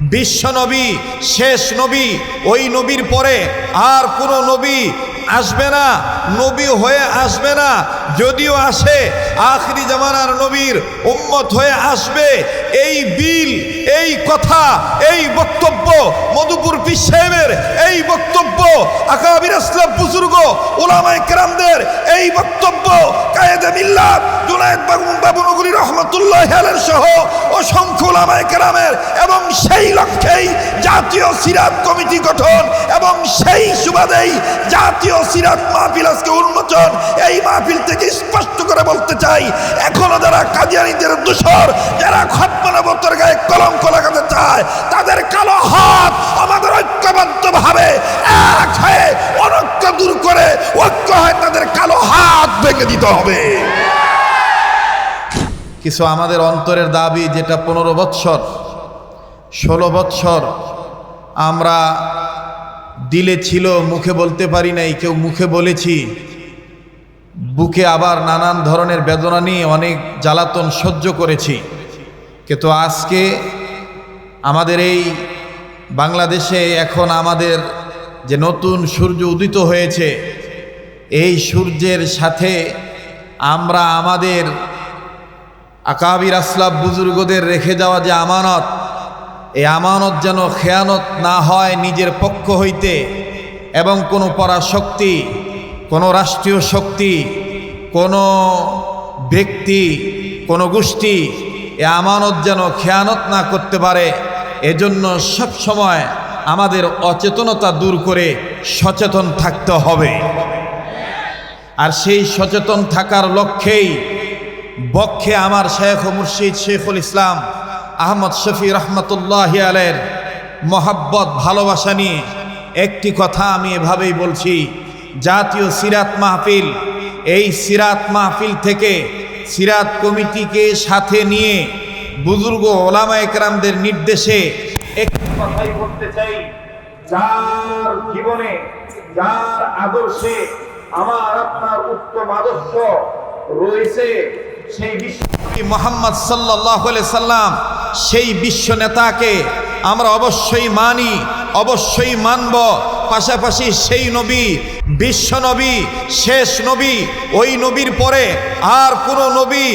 বিশ্ব নবী, শেষ নবী, ওই নবীর পরে আর কোনো নবী আসবে না, নবী হয়ে আসবে না, যদিও আসে, আখরি জামানার নবীর উম্মত হয়ে আসবে। এই বিল, এই কথা, এই বক্তব্য মধুপুর পীর সাহেবের, এই বক্তব্য আকাবির আসলাম বুজুর্গ ওলামায় কেরামদের, এই বক্তব্য কায়েদে মিল্লাত, জুনায়েদ বাবু বাবুনগরী রহমতুল্লাহ হেলের সহ অসংখ্য ওলামায় কেরামের এবং সেই লক্ষ্যেই জাতীয় সিরাত কমিটি গঠন এবং সেই সুবাদেই জাতীয় সিরাত মাহফিল আজকে উন্মোচন। এই মাহফিল থেকে স্পষ্ট করে বলতে চাই, এখনও যারা কাদিয়ানিদের দূষর, যারা খতমানবতর গায়ে কলঙ্ক লাগাতে চায়, তাদের কালো হাত আমাদের ঐক্যবদ্ধ ভাবে এক হয়ে অনৈক্য দূর করে ঐক্য হয় তাদের কালো হাত ভেঙে দিতে হবে। কিছু আমাদের অন্তরের দাবি, যেটা পনেরো বৎসর ষোলো বৎসর আমরা দিলে ছিল, মুখে বলতে পারি নাই, কেউ মুখে বলেছি। বুকে আবার নানান ধরনের বেদনা নিয়ে অনেক জ্বালাতন সহ্য করেছি। কিন্তু আজকে আমাদের এই বাংলাদেশে এখন আমাদের যে নতুন সূর্য উদিত হয়েছে, এই সূর্যের সাথে আমরা আমাদের আকাবির আসলাব বুজুর্গদের রেখে যাওয়া যে আমানত এই আমানত যেন খেয়ানত না হয় নিজের পক্ষ হইতে এবং কোনো পরাশক্তি, কোনো রাষ্ট্রীয় শক্তি, কোনো ব্যক্তি, কোনো গোষ্ঠী এ আমানত যেন খেয়ানত না করতে পারে, এজন্য সব সময় আমাদের অচেতনতা দূর করে সচেতন থাকতে হবে। আর সেই সচেতন থাকার লক্ষ্যেই বক্ষে আমার শেখ মুর্শিদ শেখুল ইসলাম আহমদ শফি রহমতুল্লাহ আলের মহাব্বত, ভালোবাসা নিয়ে একটি কথা আমি এভাবেই বলছি, জাতীয় সিরাত মাহফিল, এই সিরাত মাহফিল থেকে সিরাত কমিটিকে সাথে নিয়ে বুজুর্গ ওলামা একরামদের নির্দেশে একটি কথাই বলতে চাই, যার জীবনে, যার আদর্শে আমার আপনার উত্তম আদর্শ রয়েছে সেই বিশ্ব মোহাম্মদ সাল্লাহ সাল্লাম, সেই বিশ্ব নেতাকে আমরা অবশ্যই মানি, অবশ্যই মানব। পাশাপাশি সেই নবী বিশ্ব নবী, শেষ নবী, ওই নবীর পরে আর কোনো নবী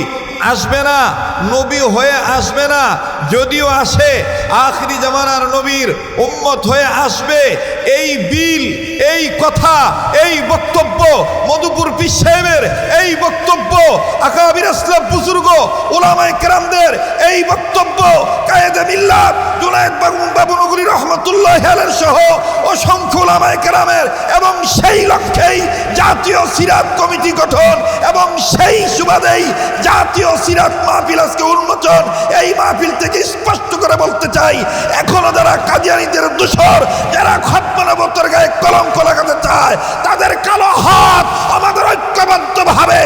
আসবে না, নবী হয়ে আসবে না, যদিও আসে, আখরি জামানার নবীর উম্মত হয়ে আসবে। এই বিল, এই কথা, এই বক্তব্য মধুপুর পীর সাহেবের, এই বক্তব্য আকাবির আসলাম বুজুর্গ ওলামায় কেরামদের, এই বক্তব্য কায়েদে মিল্লাত, জুনায়েদ বাবু বাবুনগরী রহমতুল্লাহ সহ অসংখ্য ওলামায় কেরামের এবং সেই লক্ষ্যেই জাতীয় সিরাত কমিটি গঠন এবং সেই সুবাদেই জাতীয় সিরাত মাহফিল আজকে উন্মোচন। এই মাহফিল থেকে স্পষ্ট করে বলতে চাই, এখনও যারা কাদিয়ানিদের দূষর, যারা খতমানবতর গায়ে কলঙ্ক লাগাতে চায়, তাদের কালো হাত আমাদের ঐক্যবদ্ধ ভাবে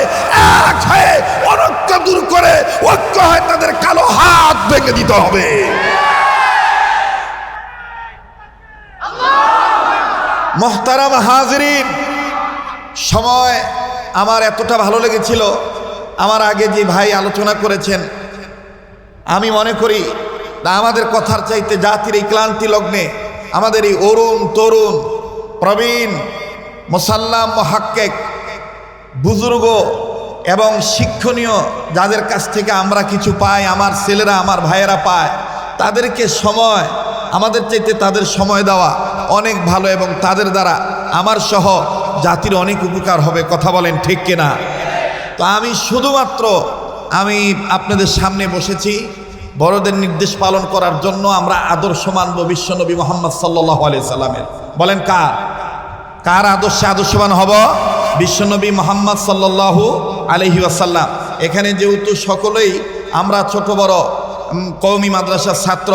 এক হয়ে অনৈক্য দূর করে ঐক্য হয় তাদের কালো হাত ভেঙে দিতে হবে। মোহতারাম হাজরিন, সময় আমার এতটা ভালো লেগেছিল, আমার আগে যে ভাই আলোচনা করেছেন, আমি মনে করি না, আমাদের কথার চাইতে জাতির এই ক্লান্তি লগ্নে আমাদের এই অরুণ তরুণ, প্রবীণ, মোসাল্লাম মহাক্কেক, বুজুর্গ এবং শিক্ষণীয় যাদের কাছ থেকে আমরা কিছু পাই, আমার ছেলেরা, আমার ভাইয়েরা পায়, তাদেরকে সময় আমাদের চাইতে তাদের সময় দেওয়া অনেক ভালো এবং তাদের দ্বারা আমার সহ জাতির অনেক উপকার হবে, কথা বলেন ঠিক কিনা? তো আমি শুধুমাত্র আমি আপনাদের সামনে বসেছি বড়দের নির্দেশ পালন করার জন্য আমরা আদর্শ মানব বিশ্বনবী মোহাম্মদ সাল্লাহ আলি সাল্লামের। বলেন কার? কার আদর্শে আদর্শবান হব? বিশ্বনবী মোহাম্মদ সাল্লাল্লাহু আলহি আসাল্লাম এখানে যেহেতু সকলেই আমরা ছোট বড় কওমি মাদ্রাসার ছাত্র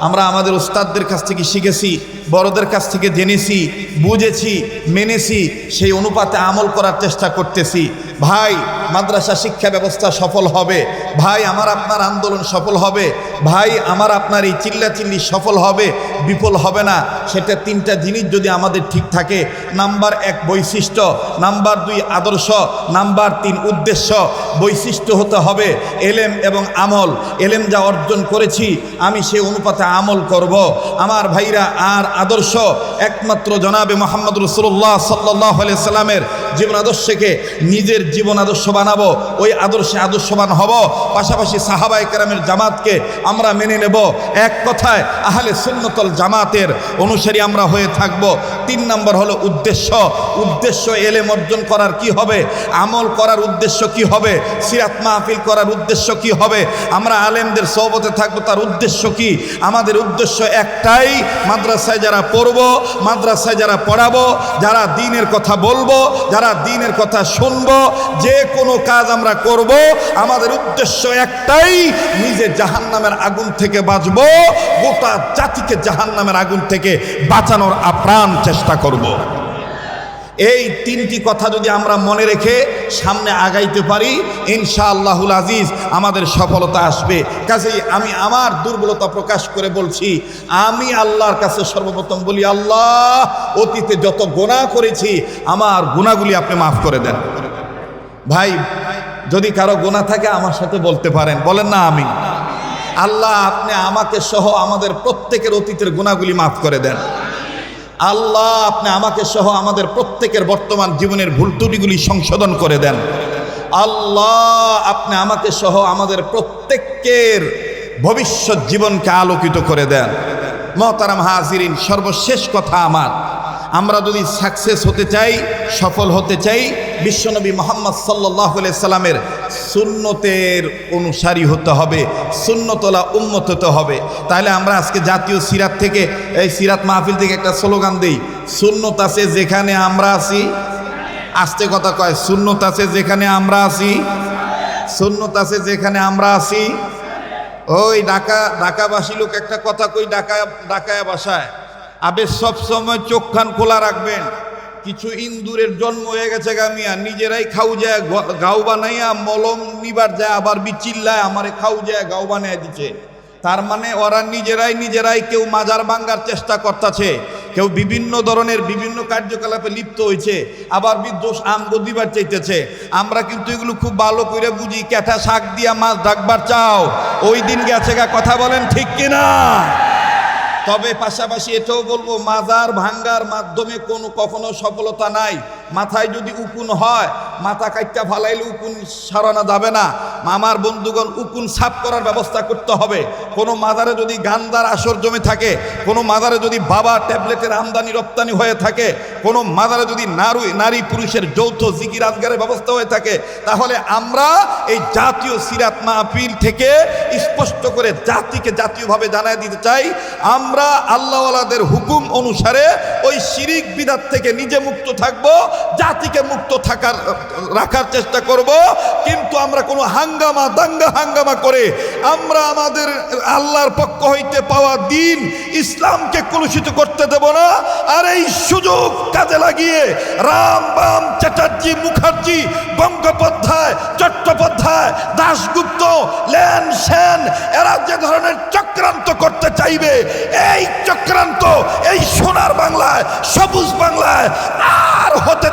আমরা আমাদের উস্তাদদের কাছ থেকে শিখেছি বড়দের কাছ থেকে জেনেছি, বুঝেছি, মেনেছি, সেই অনুপাতে আমল করার চেষ্টা করতেছি। ভাই, মাদ্রাসা শিক্ষা ব্যবস্থা সফল হবে। ভাই, আমার আপনার আন্দোলন সফল হবে। ভাই, আমার আপনার এই চিল্লাচিল্লি সফল হবে। বিফল হবে না। সেটা তিনটা জিনিস যদি আমাদের ঠিক থাকে। নাম্বার এক, বৈশিষ্ট্য। নাম্বার দুই, আদর্শ। নাম্বার তিন, উদ্দেশ্য। বৈশিষ্ট্য হতে হবে এলেম এবং আমল। এলেম যা অর্জন করেছি, আমি সে অনুপাতে আমল করব। আমার ভাইরা, আর আদর্শ একমাত্র জনাবে মোহাম্মদ রসুল্লাহ সাল্লাহ সাল্লামের জীবন আদর্শকে নিজের জীবন আদর্শ বানাবো, ওই আদর্শে আদর্শবান হব। পাশাপাশি সাহাবাই কেরামের জামাতকে আমরা মেনে নেব। এক কথায়, আহলে সুন্নতল জামাতের অনুসারী আমরা হয়ে থাকব। তিন নম্বর হলো উদ্দেশ্য। উদ্দেশ্য এলেম অর্জন করার কি হবে? আমল করার উদ্দেশ্য কি হবে? সিরাত মাহফিল করার উদ্দেশ্য কি হবে? আমরা আলেমদের সহবতে থাকব, তার উদ্দেশ্য কি? আমাদের উদ্দেশ্য একটাই, মাদ্রাসায় যারা পড়ব, মাদ্রাসায় যারা পড়াবো, যারা দিনের কথা বলব, যারা দিনের কথা শুনব, যে কোনো কাজ আমরা করব, আমাদের উদ্দেশ্য একটাই, নিজে জাহান্নামের আগুন থেকে বাঁচব, গোটা জাতিকে জাহান্নামের আগুন থেকে বাঁচানোর আপ্রাণ চেষ্টা করব। এই তিনটি কথা যদি আমরা মনে রেখে সামনে আগাইতে পারি ইনশা আল্লাহুল আজিজ আমাদের সফলতা আসবে। কাজেই আমি আমার দুর্বলতা প্রকাশ করে বলছি, আমি আল্লাহর কাছে সর্বপ্রথম বলি, আল্লাহ, অতীতে যত গোনা করেছি, আমার গুণাগুলি আপনি মাফ করে দেন। ভাই, যদি কারও গোনা থাকে, আমার সাথে বলতে পারেন। বলেন না আমি আল্লাহ, আপনি আমাকে সহ আমাদের প্রত্যেকের অতীতের গুণাগুলি মাফ করে দেন। আল্লাহ, আপনি আমাকে সহ আমাদের প্রত্যেকের বর্তমান জীবনের ভুল ত্রুটিগুলি সংশোধন করে দেন। আল্লাহ, আপনি আমাকে সহ আমাদের প্রত্যেকের ভবিষ্যৎ জীবনকে আলোকিত করে দেন। মহতারাম হাজিরিন, সর্বশেষ কথা আমার। আমরা যদি সাকসেস হতে চাই সফল হতে চাই বিশ্বনবী মোহাম্মদ সাল্লাহ সাল্লামের সুন্নতের অনুসারী হতে হবে, সুন্নতলা উন্মত হতে হবে। তাহলে আমরা আজকে জাতীয় সিরাত থেকে, এই সিরাত মাহফিল থেকে একটা স্লোগান দিই, সুন্নত আছে যেখানে আমরা আছি। আস্তে কথা কয়, সুন্নত আছে যেখানে আমরা আছি। সুন্নত আছে যেখানে আমরা আছি। ওই ঢাকা, ঢাকাবাসী লোক একটা কথা কই, ঢাকা, ঢাকায় বাসায়, আবে সব সময় চোখ খান খোলা রাখবেন। কিছু ইন্দুরের জন্ম হয়ে গেছে গামিয়া নিজেরাই খাও যায় গাও বানাইয়া মলম নিবার যায়, আবার বিচিল্লায় আমারে খাও যায় গাও বানায় দিচ্ছে তার মানে ওরা নিজেরাই নিজেরাই কেউ মাজার ভাঙ্গার চেষ্টা করতেছে, কেউ বিভিন্ন ধরনের বিভিন্ন কার্যকলাপে লিপ্ত হয়েছে আবার বিদ্বেষ আম দিবার চাইতেছে। আমরা কিন্তু এগুলো খুব ভালো করে বুঝি ক্যাঠা শাক দিয়া মাছ ডাকবার চাও। ওই দিন গেছে গা, কথা বলেন ঠিক কিনা? তবে পাশাপাশি এটাও বলব মাজার ভাঙ্গার মাধ্যমে কোনো কখনো সফলতা নাই। মাথায় যদি উকুন হয়, মাথা কাইটটা ফালাইলে উকুন সারানো যাবে না। আমার বন্ধুগণ, উকুন সাফ করার ব্যবস্থা করতে হবে। কোনো মাজারে যদি গান্দার আসর জমে থাকে, কোনো মাজারে যদি বাবা ট্যাবলেটের আমদানি রপ্তানি হয়ে থাকে, কোনো মাজারে যদি নারী নারী পুরুষের যৌথ জিকির আজগারের ব্যবস্থা হয়ে থাকে, তাহলে আমরা এই জাতীয় সিরাত মাহফিল থেকে স্পষ্ট করে জাতিকে জাতীয়ভাবে জানায় দিতে চাই। আমরা আল্লাহওয়ালাদের হুকুম অনুসারে ওই শিরিক বিদাত থেকে নিজে মুক্ত থাকব। জাতিকে মুক্ত থাকার, রাখার চেষ্টা করব, কিন্তু আমরা কোনো হাঙ্গামা, দাঙ্গা হাঙ্গামা করে আমরা আমাদের আল্লাহর পক্ষ হইতে পাওয়া দিন ইসলামকে কলুষিত করতে দেব না। আর এই সুযোগ কাজে লাগিয়ে রাম বাম চ্যাটার্জি মুখার্জি গঙ্গোপাধ্যায় চট্টোপাধ্যায়, দাশগুপ্ত, লেন সেন, এরা যে ধরনের চক্রান্ত করতে চাইবে, এই চক্রান্ত, এই সোনার বাংলায়, সবুজ বাংলায়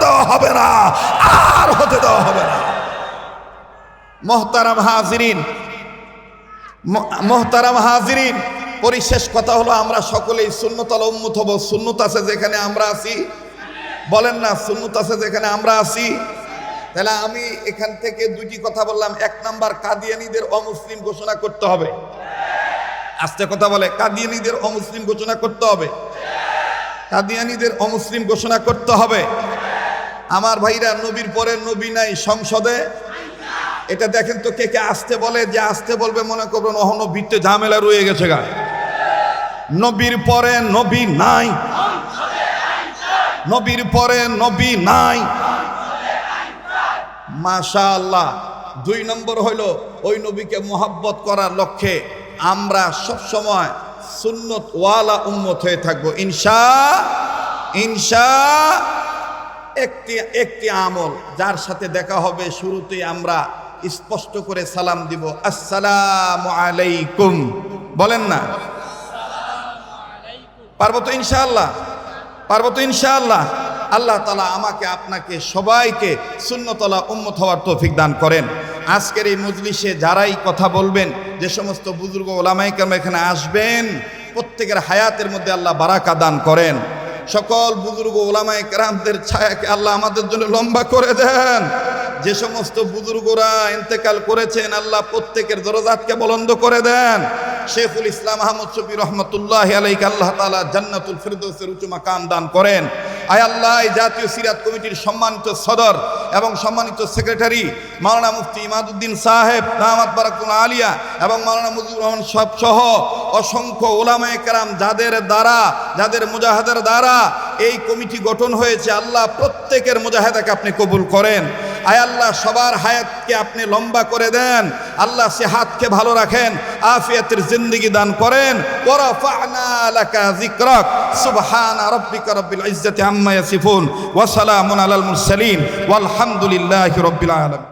দেওয়া হবে না, আর হতে দেওয়া হবে না। মোহতারাম হাজিরিন মোহতারাম হাজিরিন, পরিশেষ কথা হলো আমরা সকলেই শূন্যতল উন্মুত হব। শূন্যত আছে যেখানে আমরা আছি। বলেন না শূন্যত আছে যেখানে আমরা আছি। তাহলে আমি এখান থেকে দুটি কথা বললাম। এক নাম্বার, কাদিয়ানিদের অমুসলিম ঘোষণা করতে হবে। আস্তে কথা বলে, কাদিয়ানিদের অমুসলিম ঘোষণা করতে হবে। কাদিয়ানিদের অমুসলিম ঘোষণা করতে হবে। আমার ভাইরা নবীর পরে নবী নাই সংসদে। এটা দেখেন তো কে কে আসতে বলে, যে আসতে বলবে মনে করবেন অহনো ভিত্তে ঝামেলা রয়ে গেছে গা। নবীর পরে নবী নাই। নবীর পরে নবী নাই। মাশা আল্লাহ দুই নম্বর হইল ওই নবীকে মোহাব্বত করার লক্ষ্যে আমরা সব সময় সুন্নত ওয়ালা উম্মত হয়ে থাকব। ইনশা ইনশা একটি একটি আমল, যার সাথে দেখা হবে, শুরুতেই আমরা স্পষ্ট করে সালাম দিব, আসসালাম আলাইকুম। বলেন না? পারব তো ইনশাআল্লাহ? পারব তো ইনশাআল্লাহ? আল্লাহ তালা আমাকে, আপনাকে, সবাইকে শূন্যতলা উম্মত হওয়ার তৌফিক দান করেন। আজকের এই মজলিসে যারাই কথা বলবেন, যে সমস্ত বুজুর্গ ওলামাইকাম এখানে আসবেন, প্রত্যেকের হায়াতের মধ্যে আল্লাহ বারাকা দান করেন। সকল বুজুর্গ ওলামায় কেরামদের ছায়াকে আল্লাহ আমাদের জন্য লম্বা করে দেন। যে সমস্ত বুজুর্গরা ইন্তেকাল করেছেন, আল্লাহ প্রত্যেকের দরজাতকে বলন্দ করে দেন। শেখুল ইসলাম আহমদ শফি রহমতুল্লাহ আলাইকে আল্লাহ তালা জান্নাতুল ফিরদৌসের উঁচু মাকাম দান করেন। আয় আল্লাহ, এই জাতীয় সিরাত কমিটির সম্মানিত সদর এবং সম্মানিত সেক্রেটারি মাওলানা মুফতি ইমাদুদ্দিন সাহেব নামাদ বারাকুল আলিয়া এবং মাওলানা মুজিবুর রহমান সব সহ অসংখ্য ওলামায় কেরাম যাদের দ্বারা, যাদের মুজাহাদের দ্বারা এই কমিটি গঠন হয়েছে, আল্লাহ প্রত্যেকের মুজাহেদাকে আপনি কবুল করেন। আয় আল্লাহ, সবার হায়াতকে আপনি লম্বা করে দেন। আল্লাহ সে হাতকে ভালো রাখেন, আফিয়াতের জিন্দগি দান করেন। সুবহান রাব্বিকা রাব্বিল ইজ্জাতি আম্মা ইয়াসিফুন, ওয়া সালামুন আলাল মুরসালিন, ওয়ালহামদুলিল্লাহি রাব্বিল আলামিন।